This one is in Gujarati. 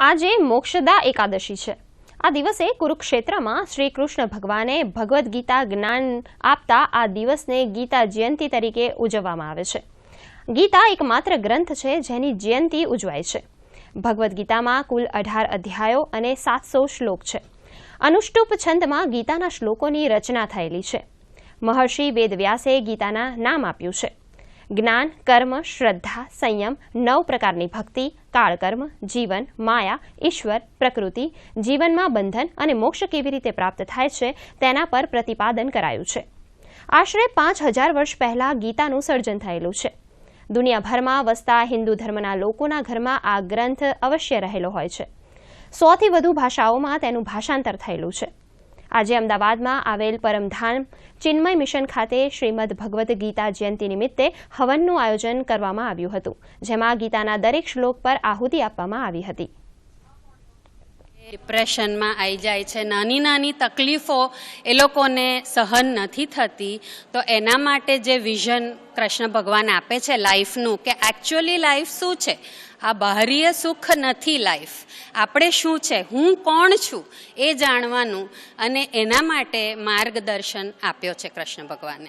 આજે મોક્ષદા એકાદશી છે. આ દિવસે કુરુક્ષેત્રમાં શ્રી કૃષ્ણ ભગવાને ભગવદ્ ગીતા જ્ઞાન આપતા આ દિવસને ગીતા જયંતિ તરીકે ઉજવવામાં આવે છે. ગીતા એક માત્ર ગ્રંથ છે જેની જયંતિ ઉજવાય છે. ભગવદ્ ગીતામાં કુલ અઢાર અધ્યાયો અને સાતસો શ્લોક છે. અનુષ્ટુપ છંદમાં ગીતાના શ્લોકોની રચના થયેલી છે. મહર્ષિ વેદવ્યાસે ગીતાના નામ આપ્યું છે. જ્ઞાન, કર્મ, શ્રદ્ધા, સંયમ, નવ પ્રકારની ભક્તિ, કાળકર્મ, જીવન, માયા, ઈશ્વર, પ્રકૃતિ, જીવનમાં બંધન અને મોક્ષ કેવી રીતે પ્રાપ્ત થાય છે તેના પર પ્રતિપાદન કરાયું છે. આશરે પાંચ હજાર વર્ષ પહેલા ગીતાનું સર્જન થયેલું છે. દુનિયાભરમાં વસતા હિન્દુ ધર્મના લોકોના ઘરમાં આ ગ્રંથ અવશ્ય રહેલો હોય છે. સોથી વધુ ભાષાઓમાં તેનું ભાષાંતર થયેલું છે. આજે અમદાવાદમાં આવેલ પરમધામ ચિન્મય મિશન ખાતે શ્રીમદ ભગવદ્ ગીતા જયંતિ નિમિત્તે હવનનું આયોજન કરવામાં આવ્યું હતું, જેમાં ગીતાના દરેક શ્લોક પર આહુતિ આપવામાં આવી હતી. ડિપ્રેશનમાં આવી જાય છે. નાની નાની તકલીફો એ લોકોને સહન નથી થતી. તો એના માટે જે વિઝન કૃષ્ણ ભગવાન આપે છે લાઈફનું કે એકચ્યુઅલી લાઈફ શું છે? આ બાહ્ય સુખ નથી લાઈફ. આપણે શું છે? હું કોણ છું? એ જાણવાનું અને એના માટે માર્ગદર્શન આપ્યો છે કૃષ્ણ ભગવાને.